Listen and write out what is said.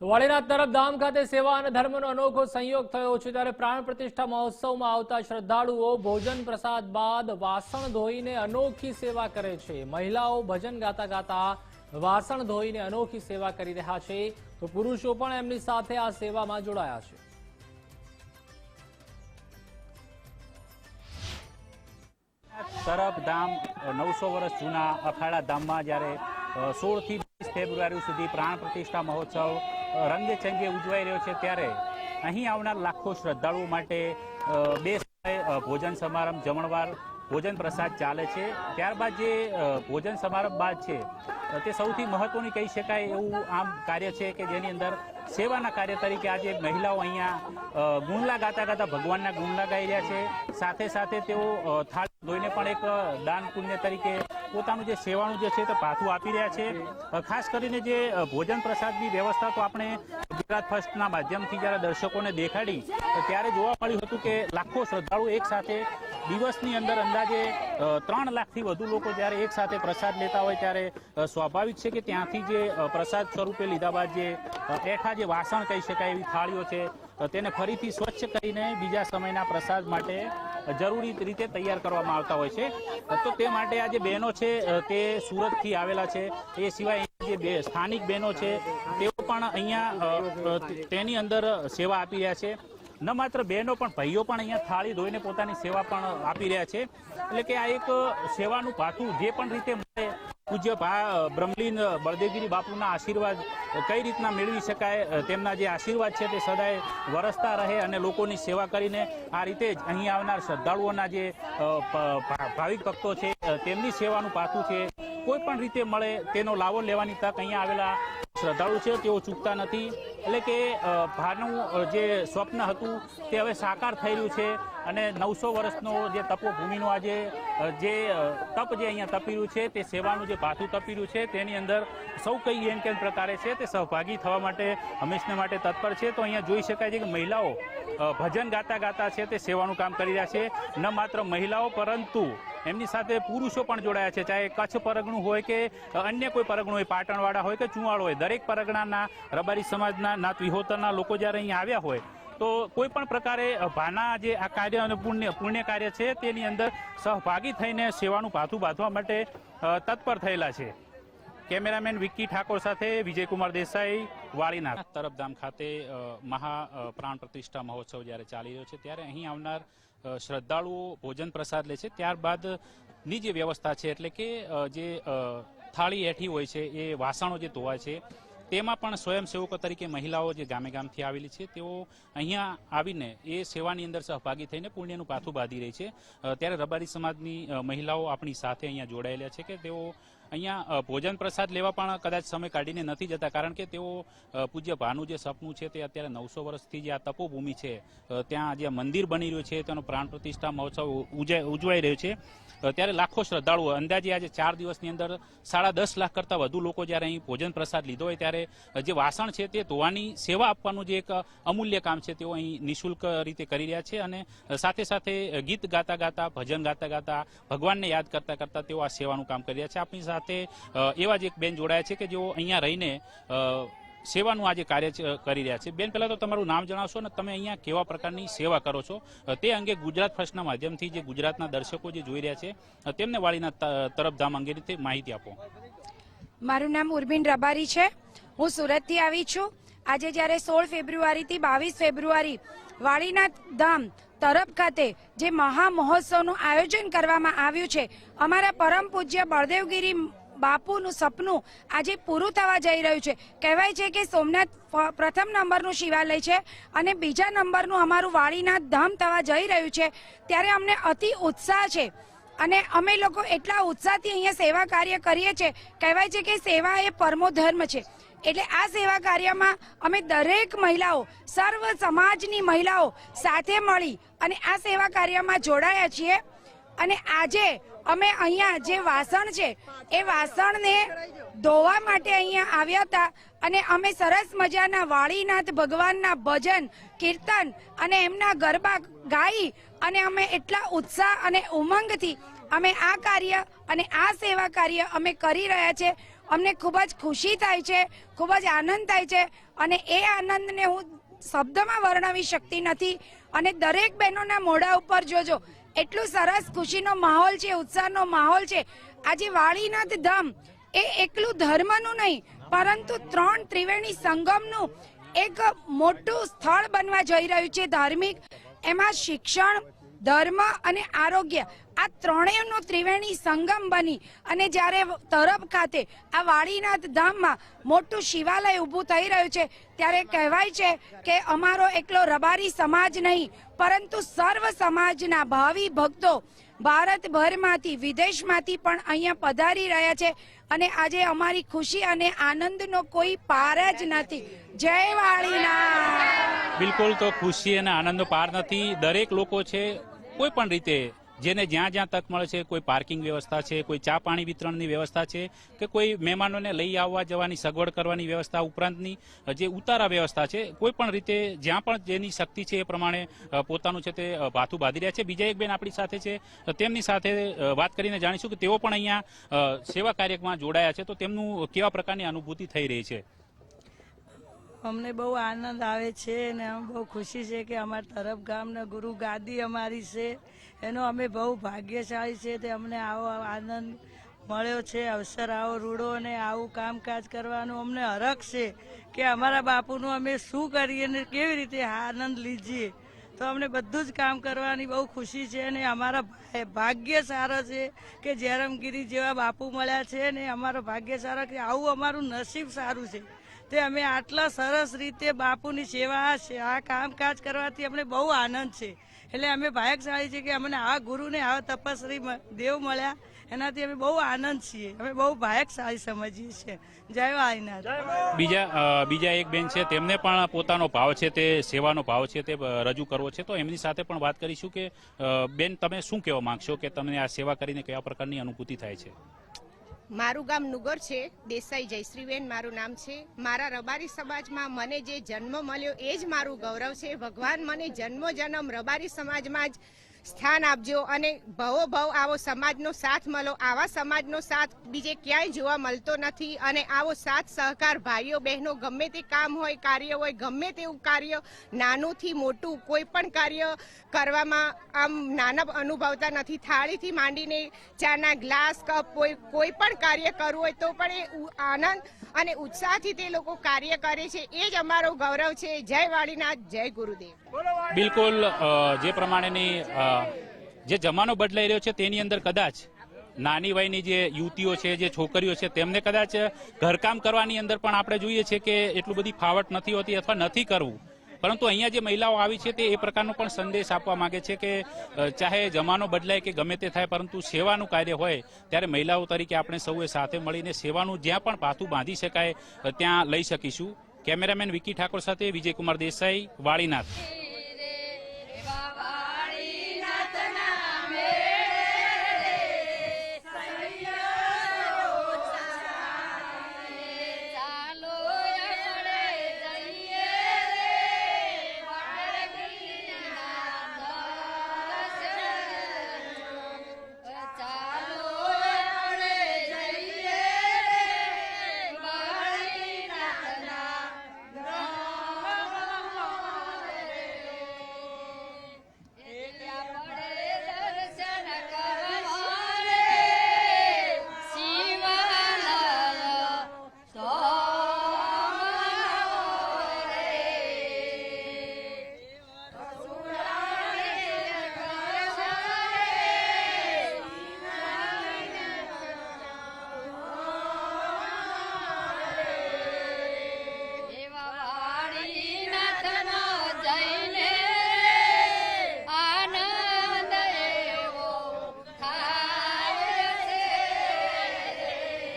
વાળીનાથ તરફ ધામ ખાતે સેવા અને ધર્મનો અનોખો સંયોગ થયો છે ત્યારે પ્રાણ પ્રતિષ્ઠા મહોત્સવમાં આવતા શ્રદ્ધાળુઓ ભોજન પ્રસાદ બાદ વાસણ ધોઈને અનોખી સેવા કરે છે. મહિલાઓ ભજન ગાતા ગાતા વાસણ ધોઈને અનોખી સેવા કરી રહ્યા છે. તો પુરુષો પણ એમની સાથે આ સેવામાં જોડાયા છે. તરફ ધામ નવસો વર્ષ જૂના અખાડા ધામમાં જ્યારે સોળથી વીસ ફેબ્રુઆરી સુધી પ્રાણ પ્રતિષ્ઠા મહોત્સવ રંગે ચંગે ઉજવાઈ રહ્યો છે ત્યારે અહીં આવનાર લાખો શ્રદ્ધાળુઓ માટે બે સમય ભોજન સમારંભ જમણવાર ભોજન પ્રસાદ ચાલે છે. ત્યારબાદ જે ભોજન સમારંભ બાદ છે તે સૌથી મહત્વની કહી શકાય એવું આમ કાર્ય છે કે જેની અંદર સેવાના કાર્ય તરીકે આજે મહિલાઓ અહીંયા ગુણલા ગાતા ગાતા ભગવાનના ગુણલા ગાઈ રહ્યા છે. સાથે સાથે તેઓ થાળ ધોઈને પણ એક દાન પુણ્ય તરીકે પોતાનું જે સેવાનું જે છે તે પાછું આપી રહ્યા છે. ખાસ કરીને જે ભોજન પ્રસાદની વ્યવસ્થા તો આપણે ગુજરાત ફર્સ્ટના માધ્યમથી જ્યારે દર્શકોને દેખાડી, ત્યારે જોવા મળ્યું હતું કે લાખો શ્રદ્ધાળુ એક સાથે દિવસની અંદર અંદાજે ત્રણ લાખથી વધુ લોકો જ્યારે એક સાથે પ્રસાદ લેતા હોય ત્યારે સ્વાભાવિક છે કે ત્યાંથી જે પ્રસાદ સ્વરૂપે લીધા બાદ જે એઠા જે વાસણ કહી શકાય એવી થાળીઓ છે તેને ફરીથી સ્વચ્છ કરીને બીજા સમયના પ્રસાદ માટે જરૂરી રીતે તૈયાર કરવામાં આવતા હોય છે. તો તે માટે આ જે બહેનો છે તે સુરતથી આવેલા છે. એ સિવાય જે સ્થાનિક બહેનો છે, તેઓ પણ અહીંયા તેની અંદર સેવા આપી રહ્યા છે. ન માત્ર બહેનો પણ ભાઈઓ પણ અહીંયા થાળી ધોઈને પોતાની સેવા પણ આપી રહ્યા છે. એટલે કે આ એક સેવાનું પાથું જે પણ રીતે મળે, પૂજ્ય બ્રહ્મલીન બળદેવગીરી બાપુના આશીર્વાદ કઈ રીતના મેળવી શકાય તેમના જે આશીર્વાદ છે તે સદાય વરસતા રહે અને લોકોની સેવા કરીને આ રીતે જ અહીં આવનાર શ્રદ્ધાળુઓના જે ભાવિક ભક્તો છે તેમની સેવાનું પાથું છે, કોઈ પણ રીતે મળે તેનો લાવો લેવાની તક અહીંયા આવેલા શ્રદ્ધાળુ છે, તેઓ ચૂકતા નથી. એટલે કે ભાનું જે સ્વપ્ન હતું, તે હવે સાકાર થઈ રહ્યું છે. અને નવસો વર્ષનો જે તપોભૂમિનું આજે જે તપ જે અહીંયા તપી રહ્યું છે, તે સેવાનું જે ભાથું તપી રહ્યું છે, તેની અંદર સૌ કઈ એમ કેમ પ્રકારે છે, તે સહભાગી થવા માટે, હંમેશને માટે તત્પર છે. તો અહીંયા જોઈ શકાય છે કે મહિલાઓ ભજન ગાતા ગાતા છે, તે સેવાનું કામ કરી રહ્યા છે. ન માત્ર મહિલાઓ, પરંતુ એમની સાથે પુરુષો પણ જોડાયા છે. ચાહે કચ્છ પરગણું હોય કે અન્ય કોઈ પરગણું હોય, પાટણવાળા હોય કે ચુવાડ હોય, દરેક પરગણાના, રબારી સમાજના નાત વિહોતરના લોકો જ્યારે અહીંયા આવ્યા હોય, તો કોઈ પણ પ્રકારે ભાના જે આ કાર્ય અને પુણ્ય પુણ્ય કાર્ય છે, તેની અંદર સહભાગી થઈને સેવાનું પાથું બાંધવા માટે તત્પર થયેલા છે. કેમેરામેન વિક્કી ઠાકોર સાથે વિજયકુમાર દેસાઈ, વાળીનાથ. તરફધામ ખાતે મહા પ્રાણ પ્રતિષ્ઠા મહોત્સવ જ્યારે ચાલી રહ્યો છે, ત્યારે અહીં આવનાર શ્રદ્ધાળુઓ ભોજન પ્રસાદ લે છે. ત્યારબાદની જે વ્યવસ્થા છે, એટલે કે જે થાળી હેઠી હોય છે, એ વાસણો જે ધોવાય છે, તેમાં પણ સ્વયંસેવકો તરીકે મહિલાઓ જે ગામે ગામથી આવેલી છે, તેઓ અહીંયા આવીને એ સેવાની અંદર સહભાગી થઈને પુણ્યનું પાથું બાંધી રહી છે. ત્યારે રબારી સમાજની મહિલાઓ આપણી સાથે અહીંયા જોડાયેલા છે કે તેઓ અહીંયા ભોજન પ્રસાદ લેવા પણ કદાચ સમય કાઢીને નથી જતા, કારણ કે તેઓ પૂજ્ય ભાનું જે સપનું છે તે અત્યારે નવસો વર્ષથી જે આ તપોભૂમિ છે ત્યાં જે મંદિર બની રહ્યું છે, તેનો પ્રાણ પ્રતિષ્ઠા મહોત્સવ ઉજવાઈ રહ્યો છે. ત્યારે લાખો શ્રદ્ધાળુઓ, અંદાજે આજે ચાર દિવસની અંદર સાડા દસ લાખ કરતાં વધુ લોકો જ્યારે અહીં ભોજન પ્રસાદ લીધો હોય ત્યારે જે વાસણ છે તે ધોવાની સેવા આપવાનું જે એક અમૂલ્ય કામ છે તેઓ અહીં નિઃશુલ્ક રીતે કરી રહ્યા છે અને સાથે સાથે ગીત ગાતા ગાતા, ભજન ગાતા ગાતા, ભગવાનને યાદ કરતા કરતા તેઓ આ સેવાનું કામ કરી રહ્યા છે. આપણી સાથે એવા જ એક બેન જોડાયા છે કે જેઓ અહીંયા રહીને સેવાનું આજે કાર્ય કરી રહ્યા છે. બેન, પહેલાં તો તમારું નામ જણાવશો અને તમે અહીંયા કેવા પ્રકારની સેવા કરો છો? તે અંગે ગુજરાત ફર્સ્ટના માધ્યમથી જે ગુજરાતના દર્શકો જે જોઈ રહ્યા છે તેમને વાળીના ત- તરફધામ અંગેની રીતે માહિતી આપો. મારું નામ ઉર્બિન રબારી છે. હું સુરતથી આવી છું. આજે જ્યારે સોળ ફેબ્રુઆરીથી બાવીસ ફેબ્રુઆરી વાળીનાથ ધામ તરફ ખાતે જે મહા મહોત્સવનું આયોજન કરવામાં આવ્યું છે. અમારા પરમ પૂજ્ય બળદેવગીરી બાપુનું સપનું આજે પૂરું થવા જઈ રહ્યું છે. કહેવાય છે કે સોમનાથ પ્રથમ નંબરનું શિવાલય છે અને બીજા નંબરનું અમારું વાળીનાથ ધામ થવા જઈ રહ્યું છે. ત્યારે અમને અતિ ઉત્સાહ છે અને અમે લોકો એટલા ઉત્સાહથી અહીંયા સેવા કાર્ય કરીએ છીએ. કહેવાય છે કે સેવા એ પરમો ધર્મ છે. એટલે આ સેવા કાર્યમાં અમે દરેક મહિલાઓ, સર્વ સમાજની મહિલાઓ સાથે મળી અને આ સેવા કાર્યમાં જોડાયા છીએ. અને આજે અમે અહીંયા જે વાસણ છે, એ વાસણને ધોવા માટે અહીંયા આવ્યા હતા. અને અમે સરસ મજાના વાળીનાથ ભગવાનના ભજન, કીર્તન અને એમના ગરબા ગાઈ અને અમે એટલા ઉત્સાહ અને ઉમંગથી અમે આ કાર્ય અને આ સેવા કાર્ય અમે કરી રહ્યા છે. અમને ખૂબ જ ખુશી થાય છે, ખૂબ જ આનંદ થાય છે અને એ આનંદને હું શબ્દમાં વર્ણવી શકતી નથી. અને દરેક બહેનોના મોઢા ઉપર જોજો, એટલું સરસ ખુશીનો માહોલ છે, ઉત્સાહનો માહોલ છે. આજે વાળીનાથ ધામ એ એકલું ધર્મનું નહીં, પરંતુ ત્રણ ત્રિવેણી સંગમનું એક મોટું સ્થળ બનવા જઈ રહ્યું છે ધાર્મિક. એમાં શિક્ષણ, ધર્મ અને આરોગ્ય આ ત્રણેયનો ત્રિવેણી સંગમ બની અને જ્યારે તરફ ખાતે આ વાડીનાથ ધામમાં મોટું શિવાલય ઊભું થઈ રહ્યું છે, ત્યારે કહેવાય છે કે અમારો એકલો રબારી સમાજ નહીં, પરંતુ સર્વ સમાજના ભાવિ ભક્તો ભારતભરમાંથી, વિદેશમાંથી પણ અહીંયા પધારી રહ્યા છે અને આજે અમારી ખુશી અને આનંદનો કોઈ પાર જ નથી. જય વાળીના બિલકુલ તો ખુશી અને આનંદનો પાર નથી. દરેક લોકો છે કોઈ પણ રીતે જેને જ્યાં જ્યાં તક મળે છે, કોઈ પાર્કિંગ વ્યવસ્થા છે, કોઈ ચા પાણી વિતરણની વ્યવસ્થા છે કે કોઈ મહેમાનોને લઈ આવવા જવાની સગવડ કરવાની વ્યવસ્થા ઉપરાંતની જે ઉતારા વ્યવસ્થા છે, કોઈ પણ રીતે જ્યાં પણ જેની શક્તિ છે એ પ્રમાણે પોતાનું છે તે ભાથું બાંધી રહ્યા છે. બીજા એક બેન આપણી સાથે છે તેમની સાથે વાત કરીને જાણીશું કે તેઓ પણ અહીંયા સેવા કાર્યક્રમમાં જોડાયા છે. તો તેમનું કેવા પ્રકારની અનુભૂતિ થઈ રહી છે? અમને બહુ આનંદ આવે છે અને અમે બહુ ખુશી છે કે અમારા તરફ ગામના ગુરુ ગાદી અમારી છે. એનો અમે બહુ ભાગ્યશાળી છે તે અમને આવો આનંદ મળ્યો છે. અવસર આવો રૂડો અને આવું કામકાજ કરવાનું અમને હરખ છે કે અમારા બાપુનું અમે શું કરીએ ને કેવી રીતે આનંદ લીજીએ. તો અમને બધું જ કામ કરવાની બહુ ખુશી છે અને અમારા ભાગ્ય સારા છે કે જયરામગીરી જેવા બાપુ મળ્યા છે ને અમારો ભાગ્ય સારા કે આવું અમારું નસીબ સારું છે. તે અમે આટલા સરસ રીતે બાપુની સેવા છે. આ કામકાજ કરવાથી અમને બહુ આનંદ છે. એટલે અમે ભાગ્યશાળી છીએ કે અમને આ ગુરુને આવા તપસ્વી મ- દેવ મળ્યા. એનાથી અમે બહુ આનંદ છીએ. અમે બહુ ભાગ્યશાળી સમજીએ છીએ. જય વાળીનાથ બીજા બીજા એક બેન છે તેમને પણ પોતાનો ભાવ છે તે સેવાનો ભાવ છે તે રજૂ કરવો છે. તો એમની સાથે પણ વાત કરીશું કે બેન તમે શું કહેવા માંગશો કે તમને આ સેવા કરીને કયા પ્રકારની અનુભૂતિ થાય છે? મારું ગામ નુગર છે, દેસાઈ જયશ્રીબેન મારું નામ છે. મારા રબારી સમાજમાં મને જે જન્મ મળ્યો એ જ મારું ગૌરવ છે. ભગવાન મને જન્મો જન્મ રબારી સમાજમાં જ સ્થાન આપજો અને ભવો ભવ આવો સમાજનો સાથ મળો. આવા સમાજનો સાથ બીજે ક્યાંય જોવા મળતો નથી અને આવો સાથ સહકાર ભાઈઓ બહેનો ગમે તે કામ હોય, કાર્ય હોય, ગમે તેવું કાર્ય, નાનુંથી મોટું કોઈ પણ કાર્ય કરવામાં આમ નાના અનુભવતા નથી. થાળીથી માંડીને ચાના ગ્લાસ, કપ કોઈ કોઈ પણ કાર્ય કરવું હોય તો પણ એ આનંદ અને ઉત્સાહથી તે લોકો કાર્ય કરે છે. એ જ અમારો ગૌરવ છે. જય વાળીનાથ, જય ગુરુદેવ. બિલકુલ જે પ્રમાણેની જે જમાનો બદલાઈ રહ્યો છે તેની અંદર કદાચ નાની વયની જે યુવતીઓ છે, જે છોકરીઓ છે, તેમને કદાચ ઘરકામ કરવાની અંદર પણ આપણે જોઈએ છે કે એટલું બધી ફાવટ નથી હોતી અથવા નથી કરવું. પરંતુ અહીંયા જે મહિલાઓ આવી છે તે એ પ્રકારનો પણ સંદેશ આપવા માંગે છે કે ચાહે જમાનો બદલાય કે ગમે તે થાય પરંતુ સેવાનું કાર્ય હોય ત્યારે મહિલાઓ તરીકે આપણે સૌએ સાથે મળીને સેવાનું જ્યાં પણ પાથું બાંધી શકાય ત્યાં લઈ શકીશું. કેમેરામેન વિકી ઠાકોર સાથે વિજયકુમાર દેસાઈ વાળીનાથ